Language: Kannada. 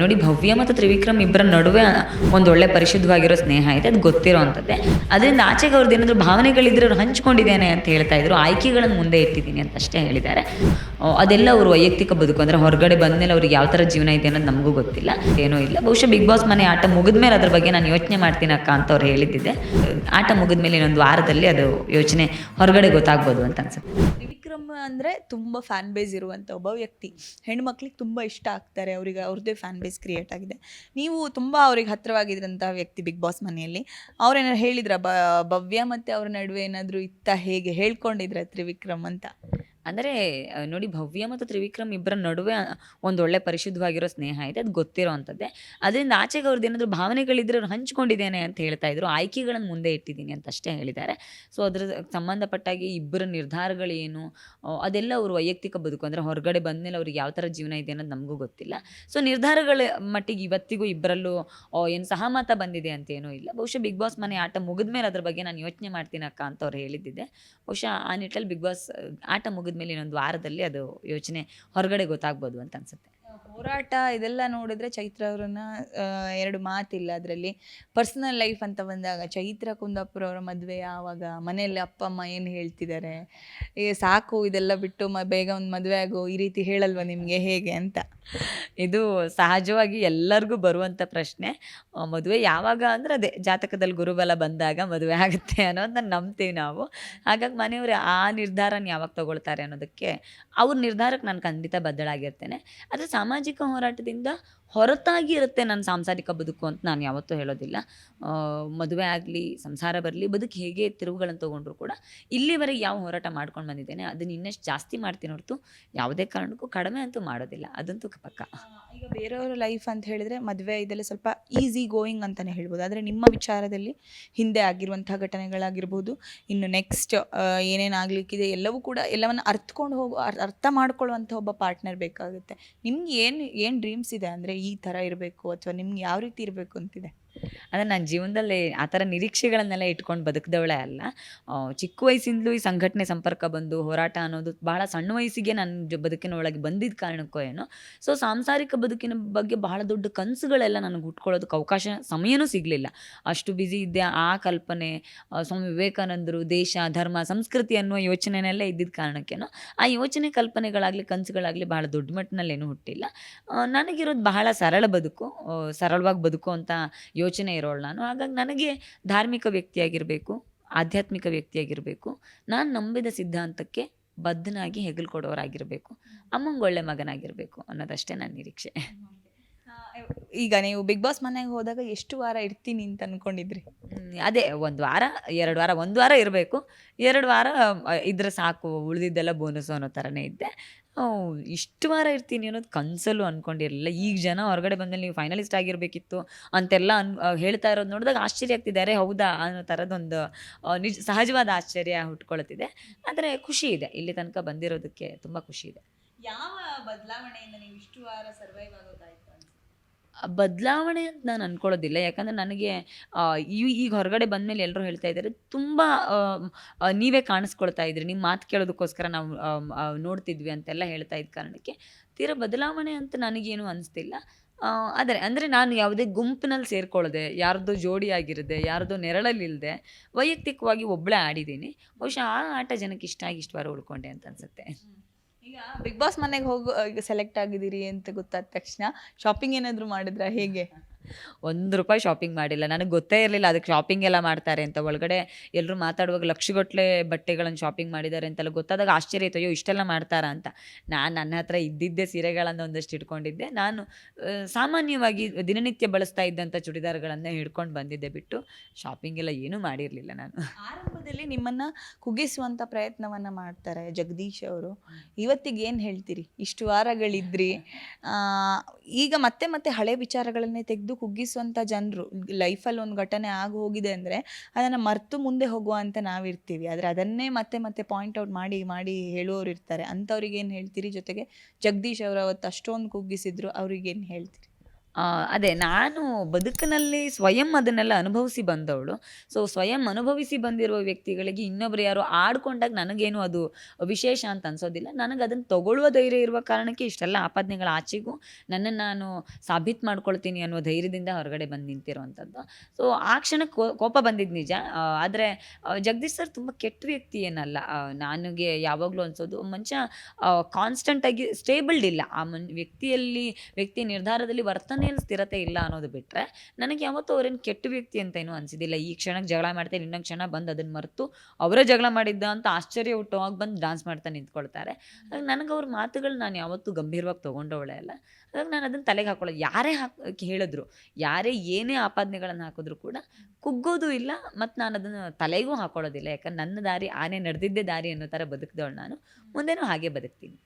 ನೋಡಿ, ಭವ್ಯ ಮತ್ತು ತ್ರಿವಿಕ್ರಮ್ ಇಬ್ಬರ ನಡುವೆ ಒಂದು ಒಳ್ಳೆ ಪರಿಶುದ್ಧವಾಗಿರೋ ಸ್ನೇಹ ಇದೆ, ಅದು ಗೊತ್ತಿರೋ ಅಂಥದ್ದೇ ಅದರಿಂದ ಆಚೆಗೆ ಅವ್ರದ್ದು ಏನಾದರೂ ಭಾವನೆಗಳಿದ್ರೆ ಅವ್ರು ಹಂಚ್ಕೊಂಡಿದ್ದೇನೆ ಅಂತ ಹೇಳ್ತಾ ಇದ್ರು. ಆಯ್ಕೆಗಳನ್ನು ಮುಂದೆ ಇಟ್ಟಿದ್ದೀನಿ ಅಂತ ಅಷ್ಟೇ ಹೇಳಿದ್ದಾರೆ. ಅದೆಲ್ಲ ಅವರು ವೈಯಕ್ತಿಕ ಬದುಕು, ಅಂದರೆ ಹೊರಗಡೆ ಬಂದಮೇಲೆ ಅವ್ರಿಗೆ ಯಾವ ಥರ ಜೀವನ ಇದೆ ಅನ್ನೋದು ನಮಗೂ ಗೊತ್ತಿಲ್ಲ, ಏನೂ ಇಲ್ಲ. ಬಹುಶಃ ಬಿಗ್ ಬಾಸ್ ಮನೆ ಆಟ ಮುಗಿದ್ಮೇಲೆ ಅದ್ರ ಬಗ್ಗೆ ನಾನು ಯೋಚನೆ ಮಾಡ್ತೀನಿ ಅಕ್ಕ ಅಂತ ಅವ್ರು ಹೇಳಿದ್ದಿದ್ದೆ. ಆಟ ಮುಗಿದ್ಮೇಲೆ ಇನ್ನೊಂದು ವಾರದಲ್ಲಿ ಅದು ಯೋಚನೆ ಹೊರಗಡೆ ಗೊತ್ತಾಗ್ಬೋದು ಅಂತ ಅನ್ಸುತ್ತೆ. ಅಂದರೆ ತುಂಬ ಫ್ಯಾನ್ ಬೇಸ್ ಇರುವಂಥ ಒಬ್ಬ ವ್ಯಕ್ತಿ. ಹೆಣ್ಮಕ್ಳಿಗೆ ತುಂಬ ಇಷ್ಟ ಆಗ್ತಾರೆ, ಅವರಿಗೆ ಅವ್ರದ್ದೇ ಫ್ಯಾನ್ ಬೇಸ್ ಕ್ರಿಯೇಟ್ ಆಗಿದೆ. ನೀವು ತುಂಬ ಅವ್ರಿಗೆ ಹತ್ತಿರವಾಗಿದ್ದಂಥ ವ್ಯಕ್ತಿ ಬಿಗ್ ಬಾಸ್ ಮನೆಯಲ್ಲಿ. ಅವ್ರೇನಾದ್ರು ಹೇಳಿದ್ರ ಭವ್ಯ ಮತ್ತು ಅವ್ರ ನಡುವೆ ಏನಾದರೂ ಇತ್ತ ಹೇಗೆ ಹೇಳ್ಕೊಂಡಿದ್ರೆ ತ್ರಿವಿಕ್ರಮ್ ಅಂತ? ಅಂದರೆ ನೋಡಿ ಭವ್ಯ ಮತ್ತು ತ್ರಿವಿಕ್ರಮ್ ಇಬ್ಬರ ನಡುವೆ ಒಂದು ಒಳ್ಳೆ ಪರಿಶುದ್ಧವಾಗಿರೋ ಸ್ನೇಹ ಇದೆ ಅದು ಗೊತ್ತಿರೋ ಅಂಥದ್ದೇ ಅದರಿಂದ ಆಚೆಗೆ ಅವ್ರದ್ದು ಏನಾದರೂ ಭಾವನೆಗಳಿದ್ರೆ ಅವ್ರು ಹಂಚ್ಕೊಂಡಿದ್ದೇನೆ ಅಂತ ಹೇಳ್ತಾ ಇದ್ರು. ಆಯ್ಕೆಗಳನ್ನು ಮುಂದೆ ಇಟ್ಟಿದ್ದೀನಿ ಅಂತ ಅಷ್ಟೇ ಹೇಳಿದ್ದಾರೆ. ಸೊ, ಅದ್ರ ಸಂಬಂಧಪಟ್ಟಾಗಿ ಇಬ್ಬರ ನಿರ್ಧಾರಗಳೇನು ಅದೆಲ್ಲ ಅವರು ವೈಯಕ್ತಿಕ ಬದುಕು, ಅಂದರೆ ಹೊರಗಡೆ ಬಂದಮೇಲೆ ಅವ್ರಿಗೆ ಯಾವ ಥರ ಜೀವನ ಇದೆ ಅನ್ನೋದು ನಮಗೂ ಗೊತ್ತಿಲ್ಲ. ಸೊ, ನಿರ್ಧಾರಗಳ ಮಟ್ಟಿಗೆ ಇವತ್ತಿಗೂ ಇಬ್ಬರಲ್ಲೂ ಏನು ಸಹಮತ ಬಂದಿದೆ ಅಂತ ಏನೂ ಇಲ್ಲ. ಬಹುಶಃ ಬಿಗ್ ಬಾಸ್ ಮನೆ ಆಟ ಮುಗಿದ್ಮೇಲೆ ಅದ್ರ ಬಗ್ಗೆ ನಾನು ಯೋಚನೆ ಮಾಡ್ತೀನಿ ಅಕ್ಕ ಅಂತ ಅವ್ರು ಹೇಳಿದ್ದಿದೆ ಬಹುಶಃ ಆ ನಿಟ್ಟಲ್ಲಿ ಬಿಗ್ ಬಾಸ್ ಆಟ ಮುಗಿದ್ಮೇಲೆ ಇನ್ನೊಂದು ವಾರದಲ್ಲಿ ಅದು ಯೋಚನೆ ಹೊರಗಡೆ ಗೊತ್ತಾಗ್ಬೋದು ಅಂತ ಅನ್ಸುತ್ತೆ. ಹೋರಾಟ ಇದೆಲ್ಲ ನೋಡಿದ್ರೆ ಚೈತ್ರ ಅವರನ್ನ ಎರಡು ಮಾತಿಲ್ಲ ಅದರಲ್ಲಿ. ಪರ್ಸನಲ್ ಲೈಫ್ ಅಂತ ಬಂದಾಗ ಚೈತ್ರ ಕುಂದಾಪುರ ಅವರ ಮದುವೆ ಆವಾಗ ಮನೆಯಲ್ಲಿ ಅಪ್ಪ, ಅಮ್ಮ ಏನು ಹೇಳ್ತಿದ್ದಾರೆ ಏ, ಸಾಕು ಇದೆಲ್ಲ ಬಿಟ್ಟು ಮ, ಬೇಗ ಒಂದು ಮದುವೆ ಆಗೋ, ಈ ರೀತಿ ಹೇಳಲ್ವಾ ನಿಮಗೆ ಹೇಗೆ ಅಂತ. ಇದು ಸಹಜವಾಗಿ ಎಲ್ಲರಿಗೂ ಬರುವಂಥ ಪ್ರಶ್ನೆ. ಮದುವೆ ಯಾವಾಗ ಅಂದರೆ ಅದೇ, ಜಾತಕದಲ್ಲಿ ಗುರುಬಲ ಬಂದಾಗ ಮದುವೆ ಆಗುತ್ತೆ ಅನ್ನೋದನ್ನ ನಂಬ್ತೀವಿ ನಾವು. ಹಾಗಾಗಿ ಮನೆಯವರು ಆ ನಿರ್ಧಾರನ ಯಾವಾಗ ತಗೊಳ್ತಾರೆ ಅನ್ನೋದಕ್ಕೆ ಅವ್ರ ನಿರ್ಧಾರಕ್ಕೆ ನಾನು ಖಂಡಿತ ಬದಲಾಗಿರ್ತೇನೆ ಆದರೆ ಸಾಮಾಜಿಕ ಹೋರಾಟದಿಂದ ಹೊರತಾಗಿ ಇರುತ್ತೆ ನನ್ನ ಸಾಂಸಾರಿಕ ಬದುಕು ಅಂತ ನಾನು ಯಾವತ್ತೂ ಹೇಳೋದಿಲ್ಲ. ಮದುವೆ ಆಗಲಿ, ಸಂಸಾರ ಬರಲಿ, ಬದುಕು ಹೇಗೆ ತಿರುವುಗಳನ್ನು ತೊಗೊಂಡ್ರು ಕೂಡ ಇಲ್ಲಿವರೆಗೆ ಯಾವ ಹೋರಾಟ ಮಾಡ್ಕೊಂಡು ಬಂದಿದ್ದೇನೆ, ಅದನ್ನು ಇನ್ನಷ್ಟು ಜಾಸ್ತಿ ಮಾಡ್ತೀನಿ ಹೊರತು ಯಾವುದೇ ಕಾರಣಕ್ಕೂ ಕಡಿಮೆ ಅಂತೂ ಮಾಡೋದಿಲ್ಲ. ಅದಂತೂ ಪಕ್ಕ. ಈಗ ಬೇರೆಯವರ ಲೈಫ್ ಅಂತ ಹೇಳಿದ್ರೆ ಮದುವೆ ಇದೆಲ್ಲ ಸ್ವಲ್ಪ ಈಸಿ ಗೋಯಿಂಗ್ ಅಂತಲೇ ಹೇಳ್ಬೋದು. ಆದರೆ ನಿಮ್ಮ ವಿಚಾರದಲ್ಲಿ ಹಿಂದೆ ಆಗಿರುವಂಥ ಘಟನೆಗಳಾಗಿರ್ಬೋದು, ಇನ್ನು ನೆಕ್ಸ್ಟ್ ಏನೇನಾಗಲಿಕ್ಕಿದೆ ಎಲ್ಲವೂ ಕೂಡ ಎಲ್ಲವನ್ನು ಅರ್ಥಕೊಂಡು ಹೋಗೋ, ಅರ್- ಅರ್ಥ ಮಾಡ್ಕೊಳ್ಳುವಂಥ ಒಬ್ಬ ಪಾರ್ಟ್ನರ್ ಬೇಕಾಗುತ್ತೆ. ನಿಮ್ಗೆ ಏನು ಏನು ಡ್ರೀಮ್ಸ್ ಇದೆ ಅಂದರೆ ಈ ಥರ ಇರಬೇಕು ಅಥವಾ ನಿಮ್ಗೆ ಯಾವ ರೀತಿ ಇರಬೇಕು ಅಂತಿದೆ? ಅಂದರೆ ನಾನು ಜೀವನದಲ್ಲಿ ಆ ಥರ ನಿರೀಕ್ಷೆಗಳನ್ನೆಲ್ಲ ಇಟ್ಕೊಂಡು ಬದುಕಿದವಳೇ ಅಲ್ಲ. ಚಿಕ್ಕ ವಯಸ್ಸಿಂದಲೂ ಈ ಸಂಘಟನೆ ಸಂಪರ್ಕ ಬಂದು ಹೋರಾಟ ಅನ್ನೋದು ಬಹಳ ಸಣ್ಣ ವಯಸ್ಸಿಗೆ ನನ್ನ ಬದುಕಿನ ಒಳಗೆ ಬಂದಿದ್ದ ಕಾರಣಕ್ಕೋ ಏನೋ. ಸೊ ಸಾಂಸಾರಿಕ ಬದುಕಿನ ಬಗ್ಗೆ ಬಹಳ ದೊಡ್ಡ ಕನಸುಗಳೆಲ್ಲ ನನಗೆ ಹುಟ್ಕೊಳ್ಳೋದಕ್ಕೆ ಅವಕಾಶ ಸಮಯನೂ ಸಿಗಲಿಲ್ಲ. ಅಷ್ಟು ಬ್ಯುಸಿ ಇದ್ದೆ ಆ ಕಲ್ಪನೆ ಸ್ವಾಮಿ ವಿವೇಕಾನಂದರು ದೇಶ, ಧರ್ಮ, ಸಂಸ್ಕೃತಿ ಅನ್ನುವ ಯೋಚನೆನೆಲ್ಲ ಇದ್ದಿದ್ದ ಕಾರಣಕ್ಕೇನೋ ಆ ಯೋಚನೆ ಕಲ್ಪನೆಗಳಾಗಲಿ ಕನಸುಗಳಾಗಲಿ ಬಹಳ ದೊಡ್ಡ ಮಟ್ಟನಲ್ಲೇನೂ ಹುಟ್ಟಿಲ್ಲ. ನನಗಿರೋದು ಬಹಳ ಸರಳ ಬದುಕು ಸರಳವಾಗಿ ಬದುಕು ಅಂತ ಯೋಚನೆ ಇರೋಳು ನಾನು. ಹಾಗಾಗಿ ನನಗೆ ಧಾರ್ಮಿಕ ವ್ಯಕ್ತಿಯಾಗಿರಬೇಕು ಆಧ್ಯಾತ್ಮಿಕ ವ್ಯಕ್ತಿಯಾಗಿರಬೇಕು ನಾನು ನಂಬಿದ ಸಿದ್ಧಾಂತಕ್ಕೆ ಬದ್ಧನಾಗಿ ಹೆಗಲು ಕೊಡೋರಾಗಿರಬೇಕು ಅಮ್ಮಂಗೆ ಒಳ್ಳೆ ಮಗನಾಗಿರಬೇಕು ಅನ್ನೋದಷ್ಟೇ ನನ್ನ ನಿರೀಕ್ಷೆ. ಈಗ ನೀವು ಬಿಗ್ ಬಾಸ್ ಮನೆಗೆ ಹೋದಾಗ ಎಷ್ಟು ವಾರ ಇರ್ತೀನಿ ಅಂತ ಅನ್ಕೊಂಡಿದ್ರಿ? ಅದೇ ಒಂದು ವಾರ ಎರಡು ವಾರ ಒಂದು ವಾರ ಇರಬೇಕು. ಎರಡು ವಾರ ಇದ್ರೆ ಸಾಕು ಉಳಿದಿದ್ದೆಲ್ಲ ಬೋನಸ್ ಅನ್ನೋ ಥರನೇ ಇದ್ದೆ. ಇಷ್ಟು ವಾರ ಇರ್ತೀನಿ ಅನ್ನೋದು ಕನಸಲ್ಲೂ ಅಂದ್ಕೊಂಡಿರಲಿಲ್ಲ ಈಗ ಜನ ಹೊರಗಡೆ ಬಂದಲ್ಲಿ ನೀವು ಫೈನಲಿಸ್ಟ್ ಆಗಿರಬೇಕಿತ್ತು ಅಂತೆಲ್ಲ ಅನ್ ಹೇಳ್ತಾ ಇರೋದು ನೋಡಿದಾಗ ಆಶ್ಚರ್ಯ ಆಗ್ತಿದ್ದಾರೆ ಹೌದಾ? ಅನ್ನೋ ಥರದೊಂದು ನಿಜ, ಸಹಜವಾದ ಆಶ್ಚರ್ಯ ಹುಟ್ಕೊಳ್ತಿದೆ. ಆದರೆ ಖುಷಿ ಇದೆ. ಇಲ್ಲಿ ತನಕ ಬಂದಿರೋದಕ್ಕೆ ತುಂಬ ಖುಷಿ ಇದೆ. ಯಾವ ಬದಲಾವಣೆಯಿಂದ ನೀವು ಇಷ್ಟು ವಾರ ಸರ್ವೈವ್ ಆಗೋದಾಯ್ತು ಬದಲಾವಣೆ ಅಂತ ನಾನು ಅನ್ಕೊಳ್ಳೋದಿಲ್ಲ. ಯಾಕಂದರೆ ನನಗೆ ಈ- ಈಗ ಹೊರಗಡೆ ಬಂದಮೇಲೆ ಎಲ್ಲರೂ ಹೇಳ್ತಾ ಇದ್ದಾರೆ, ತುಂಬ ನೀವೇ ಕಾಣಿಸ್ಕೊಳ್ತಾ ಇದ್ರಿ ನಿಮ್ಮ ಮಾತು ಕೇಳೋದಕ್ಕೋಸ್ಕರ ನಾವು ನೋಡ್ತಿದ್ವಿ ಅಂತೆಲ್ಲ ಹೇಳ್ತಾ ಇದ್ದ ಕಾರಣಕ್ಕೆ ತೀರಾ ಬದಲಾವಣೆ ಅಂತ ನನಗೇನು ಅನಿಸ್ತಿಲ್ಲ. ಆದರೆ, ಅಂದರೆ ನಾನು ಯಾವುದೇ ಗುಂಪಿನಲ್ಲಿ ಸೇರ್ಕೊಳ್ಳದೆ, ಯಾರ್ದೋ ಜೋಡಿ ಆಗಿರದೆ, ಯಾರ್ದೋ ನೆರಳಲ್ಲಿಲ್ಲದೆ ವೈಯಕ್ತಿಕವಾಗಿ ಒಬ್ಬಳೇ ಆಡಿದ್ದೀನಿ. ಬಹುಶಃ ಆ ಆಟ ಜನಕ್ಕೆ ಇಷ್ಟ ಆಗಿ ಇಷ್ಟವಾರ ಉಳ್ಕೊಂಡೆ ಅಂತ ಅನ್ಸುತ್ತೆ. ಈಗ ಬಿಗ್ ಬಾಸ್ ಮನೆಗೆ ಹೋಗೋ ಈಗ ಸೆಲೆಕ್ಟ್ ಆಗಿದ್ದೀರಿ ಅಂತ ಗೊತ್ತಾದ ತಕ್ಷಣ ಶಾಪಿಂಗ್ ಏನಾದರೂ ಮಾಡಿದ್ರಾ? ಹೇಗೆ? ಒಂದು ರೂಪಾಯಿ ಶಾಪಿಂಗ್ ಮಾಡಿಲ್ಲ. ನನಗೆ ಗೊತ್ತೇ ಇರಲಿಲ್ಲ ಅದಕ್ಕೆ ಶಾಪಿಂಗ್ ಎಲ್ಲ ಮಾಡ್ತಾರೆ ಅಂತ. ಒಳಗಡೆ ಎಲ್ಲರೂ ಮಾತಾಡುವಾಗ ಲಕ್ಷಗಟ್ಟಲೆ ಬಟ್ಟೆಗಳನ್ನು ಶಾಪಿಂಗ್ ಮಾಡಿದ್ದಾರೆ ಅಂತೆಲ್ಲ ಗೊತ್ತಾದಾಗ ಆಶ್ಚರ್ಯ ಆಯ್ತು ಅಯ್ಯೋ ಇಷ್ಟೆಲ್ಲ ಮಾಡ್ತಾರಾ? ಅಂತ. ನಾನು ನನ್ನ ಹತ್ರ ಇದ್ದಿದ್ದೆ ಸೀರೆಗಳನ್ನು ಒಂದಷ್ಟು ಇಟ್ಕೊಂಡಿದ್ದೆ. ನಾನು ಸಾಮಾನ್ಯವಾಗಿ ದಿನನಿತ್ಯ ಬಳಸ್ತಾ ಇದ್ದಂಥ ಚೂಡಿದಾರ್ಗಳನ್ನೇ ಹಿಡ್ಕೊಂಡು ಬಂದಿದ್ದೆ ಬಿಟ್ಟು ಶಾಪಿಂಗ್ ಎಲ್ಲ ಏನೂ ಮಾಡಿರಲಿಲ್ಲ ನಾನು. ಆರಂಭದಲ್ಲಿ ನಿಮ್ಮನ್ನ ಕುಗ್ಗಿಸುವಂತ ಪ್ರಯತ್ನವನ್ನ ಮಾಡ್ತಾರೆ ಜಗದೀಶ್ ಅವರು. ಇವತ್ತಿಗೆ ಏನ್ ಹೇಳ್ತೀರಿ? ಇಷ್ಟು ವಾರಗಳಿದ್ರಿ. ಆ, ಈಗ ಮತ್ತೆ ಮತ್ತೆ ಹಳೆ ವಿಚಾರಗಳನ್ನೇ ತೆಗೆದು ಕುಗ್ಗಿಸುವಂತ ಜನರು ಲೈಫಲ್ಲಿ ಒಂದು ಘಟನೆ ಆಗಿ ಹೋಗಿದೆ ಅಂದ್ರೆ ಅದನ್ನ ಮರ್ತು ಮುಂದೆ ಹೋಗುವ ಅಂತ ನಾವಿರ್ತೀವಿ. ಆದ್ರೆ ಅದನ್ನೇ ಮತ್ತೆ ಮತ್ತೆ ಪಾಯಿಂಟ್ ಔಟ್ ಮಾಡಿ ಮಾಡಿ ಹೇಳುವವರು ಇರ್ತಾರೆ. ಅಂತವ್ರಿಗೆ ಏನ್ ಹೇಳ್ತೀರಿ? ಜೊತೆಗೆ ಜಗದೀಶ್ ಅವರು ಅವತ್ತು ಅಷ್ಟೊಂದು ಕುಗ್ಗಿಸಿದ್ರು. ಅವ್ರಿಗೆ ಏನ್ ಹೇಳ್ತೀರಿ? ಅದೇ ನಾನು ಬದುಕಿನಲ್ಲಿ ಸ್ವಯಂ ಅದನ್ನೆಲ್ಲ ಅನುಭವಿಸಿ ಬಂದವಳು. ಸೊ ಸ್ವಯಂ ಅನುಭವಿಸಿ ಬಂದಿರುವ ವ್ಯಕ್ತಿಗಳಿಗೆ ಇನ್ನೊಬ್ರು ಯಾರು ಆಡ್ಕೊಂಡಾಗ ನನಗೇನು ಅದು ವಿಶೇಷ ಅಂತ ಅನ್ಸೋದಿಲ್ಲ. ನನಗೆ ಅದನ್ನು ತಗೊಳ್ಳುವ ಧೈರ್ಯ ಇರುವ ಕಾರಣಕ್ಕೆ ಇಷ್ಟೆಲ್ಲ ಆಪಾದನೆಗಳ ಆಚೆಗೂ ನನ್ನನ್ನು ನಾನು ಸಾಬೀತು ಮಾಡ್ಕೊಳ್ತೀನಿ ಅನ್ನೋ ಧೈರ್ಯದಿಂದ ಹೊರಗಡೆ ಬಂದು ನಿಂತಿರುವಂಥದ್ದು. ಸೊ ಆ ಕ್ಷಣಕ್ಕೆ ಕೋಪ ಬಂದಿದ್ದು ನಿಜ. ಆದರೆ ಜಗದೀಶ್ ಸರ್ ತುಂಬ ಕೆಟ್ಟ ವ್ಯಕ್ತಿ ಏನಲ್ಲ. ನನಗೆ ಯಾವಾಗಲೂ ಅನ್ಸೋದು ಮನುಷ್ಯ ಕಾನ್ಸ್ಟೆಂಟಾಗಿ ಸ್ಟೇಬಲ್ಡ್ ಇಲ್ಲ ಆ ಮನ್, ವ್ಯಕ್ತಿಯಲ್ಲಿ, ವ್ಯಕ್ತಿ ನಿರ್ಧಾರದಲ್ಲಿ ವರ್ತನೆಯಲ್ಲಿ ಸ್ಥಿರತೆ ಇಲ್ಲ ಅನ್ನೋದು ಬಿಟ್ಟರೆ ನನಗೆ ಯಾವತ್ತೂ ಅವ್ರೇನು ಕೆಟ್ಟ ವ್ಯಕ್ತಿ ಅಂತ ಏನೂ ಅನಿಸಿದಿಲ್ಲ ಈ ಕ್ಷಣಕ್ಕೆ ಜಗಳ ಮಾಡ್ತೇನೆ ಇನ್ನೊಂದು ಕ್ಷಣ ಬಂದು ಅದನ್ನು ಮರೆತು ಅವರೇ ಜಗಳ ಮಾಡಿದ್ದ ಅಂತ ಆಶ್ಚರ್ಯ ಹುಟ್ಟುವಾಗ ಬಂದು ಡಾನ್ಸ್ ಮಾಡ್ತಾ ನಿಂತ್ಕೊಳ್ತಾರೆ. ನನಗೆ ಅವ್ರ ಮಾತುಗಳು ನಾನು ಯಾವತ್ತೂ ಗಂಭೀರವಾಗಿ ತೊಗೊಂಡವಳೆ ಅಲ್ಲ. ಹಾಗಾಗಿ ನಾನು ಅದನ್ನು ತಲೆಗೆ ಹಾಕೊಳ್ಳೋದು. ಯಾರೇ ಹಾಕಿ ಹೇಳಿದ್ರು ಯಾರೇ ಏನೇ ಆಪಾದನೆಗಳನ್ನು ಹಾಕಿದ್ರು ಕೂಡ ಕುಗ್ಗೋದು ಇಲ್ಲ ಮತ್ತು ನಾನು ಅದನ್ನು ತಲೆಗೂ ಹಾಕೊಳ್ಳೋದಿಲ್ಲ. ಯಾಕಂದ್ರೆ ನನ್ನ ದಾರಿ ಆನೆ ನಡೆದಿದ್ದೇ ದಾರಿ ಅನ್ನೋ ಥರ ಬದುಕಿದವಳು ನಾನು. ಮುಂದೆನೂ ಹಾಗೆ ಬದುಕ್ತೀನಿ.